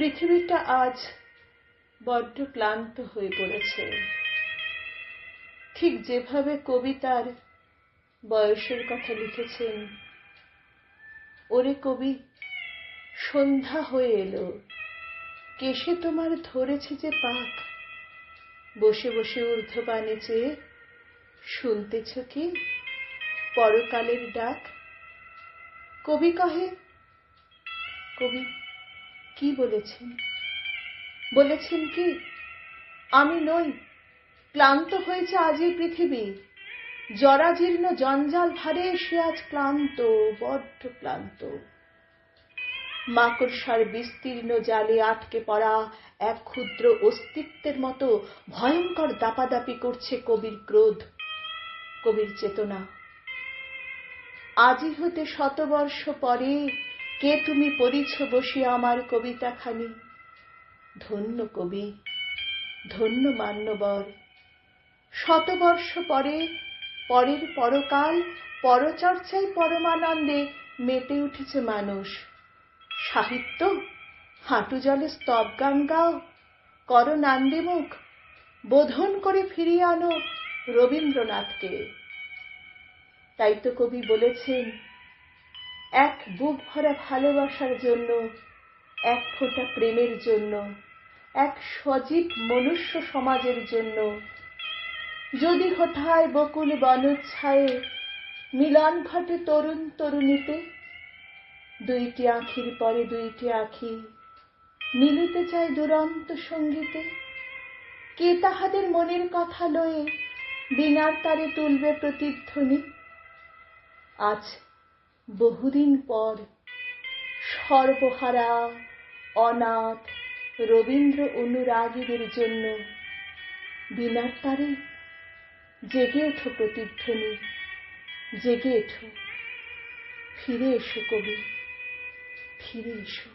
পৃথিবীটা আজ বড্ড ক্লান্ত হয়ে পড়েছে। ঠিক যেভাবে কবিতার বয়সের কথা লিখেছেন, ওরে কবি, সন্ধ্যা হয়ে এলো। কেশে তোমার ধরেছে যে পাক, বসে বসে ঊর্ধ্বপানে চেয়ে শুনতেছ কি? পরকালের ডাক। কবি কহে, কবি কি বলেছেন? বলেছেন কি? আমি নই, ক্লান্ত হয়েছে আজই পৃথিবী। জরাজীর্ণ জঞ্জাল ভারে সে আজ ক্লান্ত, বড্ড ক্লান্ত। মাকড়সার বিস্তীর্ণ জালে আটকে পড়া এক ক্ষুদ্র অস্তিত্বের মতো ভয়ঙ্কর দাপাদাপি করছে কবির ক্রোধ, কবির চেতনা। আজি হতে শতবর্ষ পরে কে তুমি পড়িছ বসিয়া আমার কবিতাখানি? ধন্য কবি, ধন্য মান্যবর। শতবর্ষ পরে, পরের পরকাল, পরচর্চায় পরমানন্দে মেতে উঠেছে মানুষ। সাহিত্য, হাঁটু জলে স্তব গান গাও, কর নান্দিমুখ, বোধন করে ফিরিয়ে আনো রবীন্দ্রনাথকে। তাই তো কবি বলেছেন এক বুক ভরা ভালোবাসার জন্য, এক ফোঁটা প্রেমের জন্য, এক সজীব মনুষ্য সমাজের জন্য। যদি হঠায় বকুল বনচ্ছায়ে মিলন ঘটে তরুণ তরুণীতে, দুইটি আখির পরে দুইটি আখি মিলিতে চায় দুরন্ত সঙ্গীতে, কে তাহাদের মনের কথা লয়ে বিনার তারে তুলবে প্রতিধ্বনি? আজ বহুদিন পর সর্বহারা অনাথ রবীন্দ্র অনুরাগীদের জন্য বিনার তারে জেগে ওঠো প্রতিধ্বনি, জেগে ওঠো ফিরে এসো কবি, ফিরে এসো।